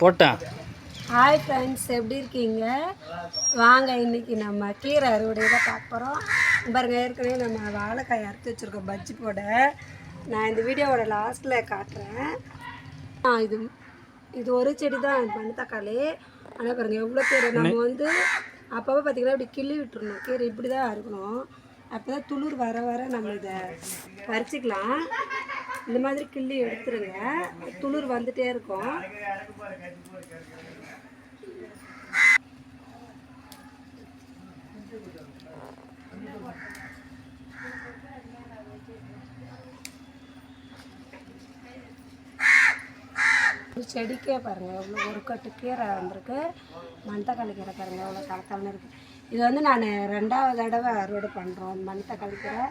போட்டேன். Hi friends எப்படி இருக்கீங்க? வாங்க இன்னைக்கு நம்ம கீரை அறுவடை தான் பார்க்க போகிறோம் பாருங்க ஏற்கனவே நம்ம வாழைக்காய் அறுத்து வச்சுருக்கோம் பஜ்ஜி போட. நான் இந்த வீடியோவோட லாஸ்ட்டில் காட்டுறேன். இது இது ஒரு செடி தான் மண் தக்காளி. ஆனால் பாருங்கள் எவ்வளோ கீரை. நம்ம வந்து அப்பப்போ பார்த்தீங்கன்னா இப்படி கிள்ளி விட்டுறணும். கீரை இப்படி தான் அறுக்கணும். அப்போ தான் துளிர் வர வர நம்ம இதை பறிச்சுக்கலாம். இந்த மாதிரி கிள்ளி எடுத்துருங்க. துளிர் வந்துட்டே இருக்கும். ஒரு செடிக்கே பாருங்கள் எவ்வளோ ஒரு கட்டு கீரை வந்திருக்கு. மணத்தக்காளி கீரை பாருங்கள் எவ்வளோ தளத்தளன்னு இருக்குது இது வந்து நான் ரெண்டாவது தடவை அறுவடை பண்ணுறோம் மணத்தக்காளி கீரை.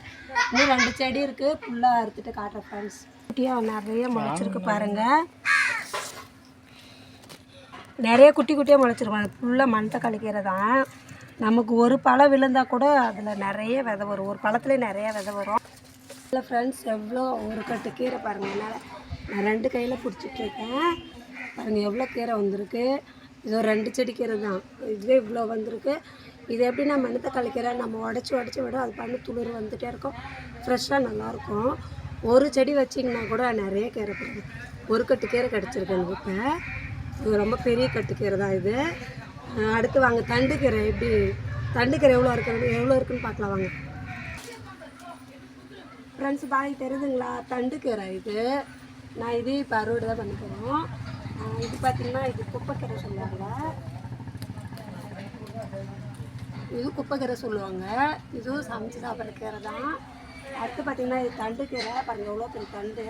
இன்னும் ரெண்டு செடி இருக்குது ஃபுல்லாக அறுத்துட்டு காட்டுறேன் ஃப்ரெண்ட்ஸ் குட்டியாக நிறைய முளைச்சிருக்கு பாருங்கள் நிறைய குட்டி குட்டியாக முளைச்சிருக்கும் அது ஃபுல்லாக மணத்தக்காளி கீரை தான் நமக்கு ஒரு பழம் விழுந்தால் கூட அதில் நிறைய விதை வரும். ஒரு பழத்துலேயே நிறைய விதை வரும். இல்லை ஃப்ரெண்ட்ஸ் எவ்வளோ ஒரு கட்டு கீரை பாருங்கள் என்னால் நான் ரெண்டு கையில் பிடிச்சிட்ருக்கேன் பாருங்கள் எவ்வளோ கீரை வந்திருக்கு. இது ஒரு ரெண்டு செடி கீரை தான். இதுவே இவ்வளோ வந்திருக்கு. இது எப்படின்னா மணத்தக்காளி கீரை நம்ம உடச்சி உடச்சி விட அது பண்ணி துளிர் வந்துகிட்டே இருக்கும். ஃப்ரெஷ்ஷாக நல்லாயிருக்கும் ஒரு செடி வச்சிங்கன்னா கூட நிறைய கீரை பிடிக்கும் ஒரு கட்டு கீரை கிடச்சிருக்கு எனக்கு இப்போ. இது ரொம்ப பெரிய கட்டு கீரை தான் இது. அடுத்து வாங்க தண்டு கீரை எப்படி? தண்டு கீரை எவ்வளோ இருக்கிறது எவ்வளோ இருக்குன்னு பார்க்கலாம் வாங்க. ஃப்ரெண்ட்ஸ் பாய் தெரியுதுங்களா? தண்டு கீரை இது. நான் இது இப்போ அறுவடை தான் பண்ணிக்கிறோம் இது பார்த்திங்கன்னா இது குப்பைக்கீரை சொல்லுவாங்க. இது குப்பைக்கீரை சொல்லுவாங்க. இதுவும் சமைச்சு சாப்பிட்ற கீரை தான். அடுத்து பார்த்தீங்கன்னா இது தண்டு கீரை. பாருங்கள் எவ்வளோ பெரிய தண்டு.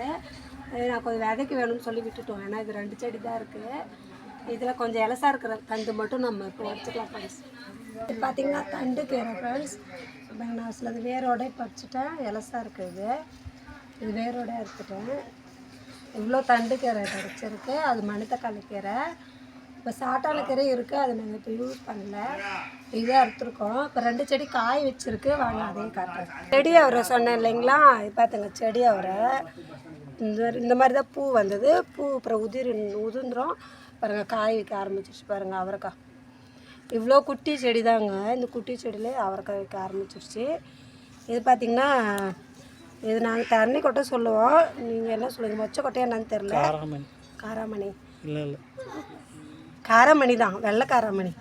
நான் கொஞ்சம் விதைக்கு வேணும்னு சொல்லி விட்டுட்டோம். ஏன்னா இது ரெண்டு செடி தான் இருக்குது இதில் கொஞ்சம் இலசா இருக்கிற தண்டு மட்டும் நம்ம இப்போ வச்சுக்கலாம் ஃப்ரெண்ட்ஸ் இது பார்த்தீங்கன்னா தண்டு கீரை ஃப்ரெண்ட்ஸ் நான் சிலது வேரோட பறிச்சிட்டேன் இலசா இருக்குது இது. இது வேரோட எடுத்துட்டேன். இவ்வளோ தண்டு கீரை கிடச்சிருக்கு அது மணத்தக்காளி கீரை. இப்போ சாட்டான கீரை இருக்குது அதை நாங்கள் இப்போ யூஸ் பண்ணல. இதாக அறுத்துருக்கோம். இப்போ ரெண்டு செடி காய் வச்சிருக்கு. வாங்க அதையும் காட்டுறேன். செடி அவரை சொன்னேன் இல்லைங்களா? இது பார்த்துங்க செடி அவரை. இந்த இந்த மாதிரி தான் பூ வந்தது. பூ அப்புறம் உதிரி உதிர்ந்துரும். பாருங்கள் காய் வைக்க ஆரம்பிச்சிருச்சு பாருங்கள் அவரைக்காய் இவ்வளோ குட்டி செடி தாங்க. இந்த குட்டி செடியில் அவரைக்காய் வைக்க ஆரம்பிச்சிருச்சு. இது பார்த்திங்கன்னா இது நாங்கள் தண்ணி கொட்டை சொல்லுவோம். நீங்கள் என்ன சொல்லுவீங்க? மொச்சை கொட்டையா என்னன்னு தெரில காரமணி. காராமணி. இல்லை இல்லை. காராமணி தான் வெள்ளை காராமணி.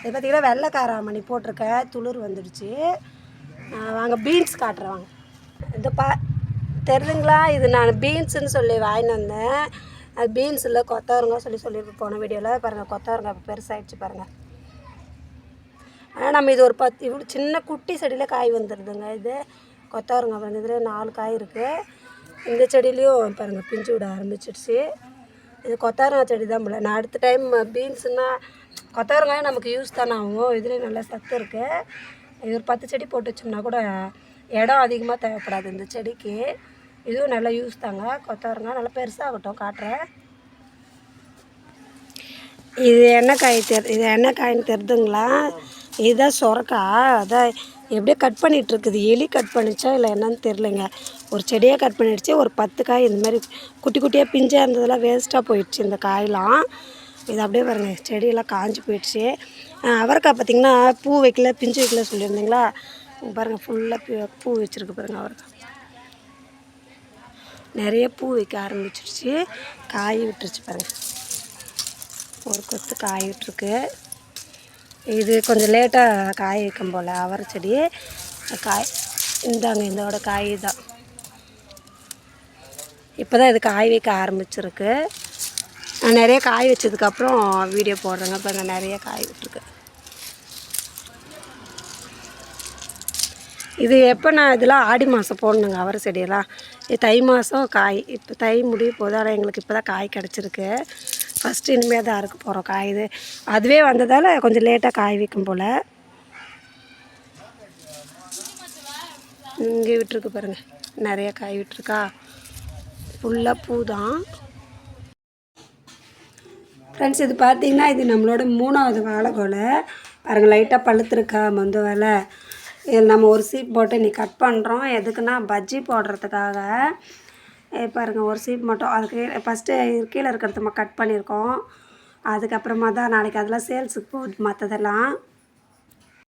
இது பார்த்திங்கன்னா வெள்ளை காராமணி போட்டிருக்க துளிர் வந்துடுச்சு. வாங்க பீன்ஸ் காட்டுறேன் வாங்க. இந்த பா தெரியுதுங்களா இது நான் பீன்ஸுன்னு சொல்லி வாங்கிட்டு வந்தேன். அது பீன்ஸில் இல்லை சொல்லி சொல்லியிருப்போம் போன வீடியோவில் பாருங்கள் கொத்தவரங்காய் இப்போ பெருசாகிடுச்சு பாருங்கள் ஆனால் நம்ம இது ஒரு பத்து இவ்வளோ சின்ன குட்டி செடியில் காய் வந்துடுதுங்க இது. கொத்தவரங்காய் வந்ததுல நாலு காய் இருக்குது இந்த செடியிலையும் பாருங்கள் பிஞ்சு விட ஆரம்பிச்சிடுச்சு. இது கொத்தவரங்காய் செடி தான் போல. நான் அடுத்த டைம் பீன்ஸுன்னா கொத்தவரங்காயும் நமக்கு யூஸ் தானே ஆகும். இதுலேயும் நல்லா சத்து இருக்குது இது ஒரு பத்து செடி போட்டு வச்சோம்னா கூட இடம் அதிகமாக தேவைப்படாது இந்த செடிக்கு. இதுவும் நல்லா யூஸ் தாங்க. கொத்தவரங்காய் நல்லா பெருசாகட்டும் காட்டுறேன். இது என்ன காய் தெரி இது என்ன காயின்னு தெரிதுங்களா? இதுதான் சொரக்கா அதான் எப்படியோ கட் பண்ணிகிட்ருக்குது இருக்குது எலி கட் பண்ணிச்சா இல்லை என்னன்னு தெரிலங்க ஒரு செடியை கட் பண்ணிடுச்சு. ஒரு பத்து காய் இந்த மாதிரி குட்டி குட்டியாக பிஞ்சாக இருந்ததெல்லாம் வேஸ்ட்டாக போயிடுச்சு இந்த காயெலாம் இது அப்படியே பாருங்க செடியெல்லாம் காஞ்சி போயிடுச்சு. அவரைக்காய் பார்த்திங்கன்னா பூ வைக்கல பிஞ்சு வைக்கல சொல்லியிருந்தீங்களா? பாருங்கள் ஃபுல்லாக பூ வச்சுருக்கு பாருங்கள் அவரைக்காய். நிறைய பூ வைக்க ஆரம்பிச்சிருச்சு. காய் விட்டுருச்சு பாருங்கள் ஒரு கொத்து காய் விட்டுருக்கு. இது கொஞ்சம் லேட்டாக காய் வைக்கும் போல் அவரை செடி. காய் இந்தாங்க இதோட காய் தான் இப்போ தான் இது காய் வைக்க ஆரம்பிச்சிருக்கு. நான் நிறைய காய் வச்சதுக்கப்புறம் வீடியோ போடுறேங்க. இப்போ நான் நிறைய காய் விட்டுருக்கு இது எப்போ நான் இதெல்லாம் ஆடி மாதம் போடணுங்க அவரை செடியெல்லாம். இது தை மாதம் காய். இப்போ தை முடிய போதும் ஆனால் எங்களுக்கு இப்போ தான் காய் கிடச்சிருக்கு. ஃபஸ்ட்டு இனிமேல் தான் அறுக்க போகிறோம் காய் இது அதுவே வந்ததால் கொஞ்சம் லேட்டாக காய் வைக்கும் போல். இங்கே விட்டுருக்கு பாருங்கள் நிறைய காய் விட்டுருக்கா. ஃபுல்லாக பூ தான் ஃப்ரெண்ட்ஸ் இது பார்த்தீங்கன்னா இது நம்மளோட மூணாவது வாழைக்கோலை பாருங்கள் லைட்டாக பழுத்துருக்கா மொந்த வேலை. இதில் நம்ம ஒரு சீப் போட்டு நீ கட் பண்ணுறோம் எதுக்குன்னா பஜ்ஜி போடுறதுக்காக. பாருங்கள் ஒரு சீப் மட்டும். அதுக்கு ஃபஸ்ட்டு கீழே இருக்கிறத நம்ம கட் பண்ணியிருக்கோம். அதுக்கப்புறமா தான் நாளைக்கு அதெல்லாம் சேல்ஸுக்கு போகுது மற்றதெல்லாம்